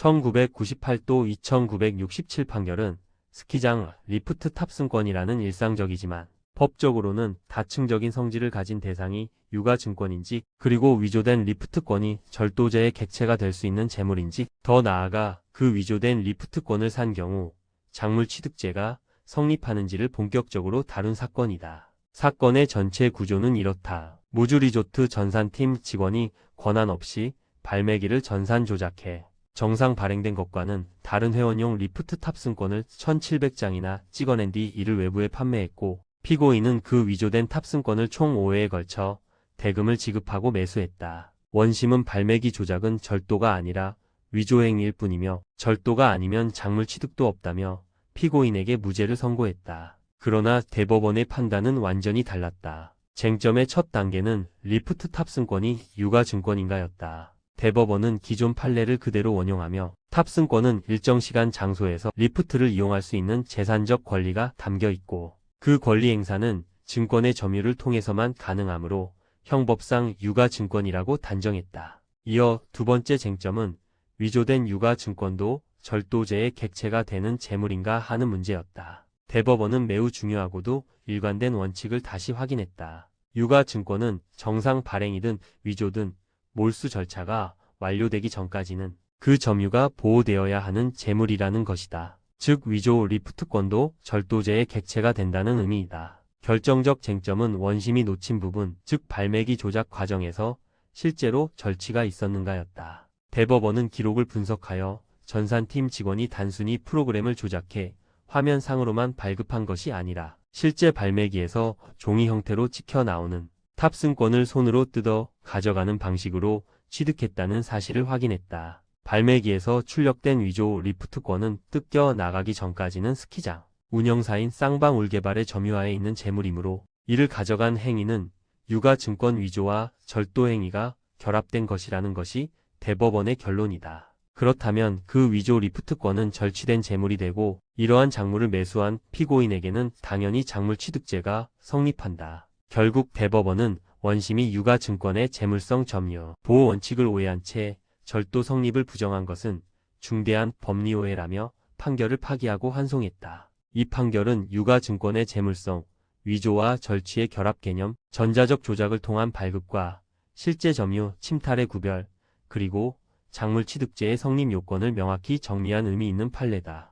1998도 2967 판결은 스키장 리프트 탑승권이라는 일상적이지만 법적으로는 다층적인 성질을 가진 대상이 유가증권인지 그리고 위조된 리프트권이 절도죄의 객체가 될 수 있는 재물인지 더 나아가 그 위조된 리프트권을 산 경우 작물 취득죄가 성립하는지를 본격적으로 다룬 사건이다. 사건의 전체 구조는 이렇다. 무주리조트 전산팀 직원이 권한 없이 발매기를 전산 조작해 정상 발행된 것과는 다른 회원용 리프트 탑승권을 1700장이나 찍어낸 뒤 이를 외부에 판매했고 피고인은 그 위조된 탑승권을 총 5회에 걸쳐 대금을 지급하고 매수했다. 원심은 발매기 조작은 절도가 아니라 위조행위일 뿐이며 절도가 아니면 작물 취득도 없다며 피고인에게 무죄를 선고했다. 그러나 대법원의 판단은 완전히 달랐다. 쟁점의 첫 단계는 리프트 탑승권이 유가증권인가였다. 대법원은 기존 판례를 그대로 원용하며 탑승권은 일정 시간 장소에서 리프트를 이용할 수 있는 재산적 권리가 담겨 있고 그 권리 행사는 증권의 점유를 통해서만 가능하므로 형법상 유가증권이라고 단정했다. 이어 두 번째 쟁점은 위조된 유가증권도 절도죄의 객체가 되는 재물인가 하는 문제였다. 대법원은 매우 중요하고도 일관된 원칙을 다시 확인했다. 유가증권은 정상 발행이든 위조든 몰수 절차가 완료되기 전까지는 그 점유가 보호되어야 하는 재물이라는 것이다. 즉 위조 리프트권도 절도죄의 객체가 된다는 의미이다. 결정적 쟁점은 원심이 놓친 부분, 즉 발매기 조작 과정에서 실제로 절취가 있었는가였다. 대법원은 기록을 분석하여 전산팀 직원이 단순히 프로그램을 조작해 화면상으로만 발급한 것이 아니라 실제 발매기에서 종이 형태로 찍혀 나오는 탑승권을 손으로 뜯어 가져가는 방식으로 취득했다는 사실을 확인했다. 발매기에서 출력된 위조 리프트권은 뜯겨 나가기 전까지는 스키장 운영사인 쌍방울 개발의 점유하에 있는 재물이므로 이를 가져간 행위는 유가증권 위조와 절도 행위가 결합된 것이라는 것이 대법원의 결론이다. 그렇다면 그 위조 리프트권은 절취된 재물이 되고 이러한 작물을 매수한 피고인에게는 당연히 작물 취득죄가 성립한다. 결국 대법원은 원심이 유가증권의 재물성 점유, 보호 원칙을 오해한 채 절도 성립을 부정한 것은 중대한 법리 오해라며 판결을 파기하고 환송했다. 이 판결은 유가증권의 재물성, 위조와 절취의 결합 개념, 전자적 조작을 통한 발급과 실제 점유, 침탈의 구별, 그리고 작물 취득죄의 성립 요건을 명확히 정리한 의미 있는 판례다.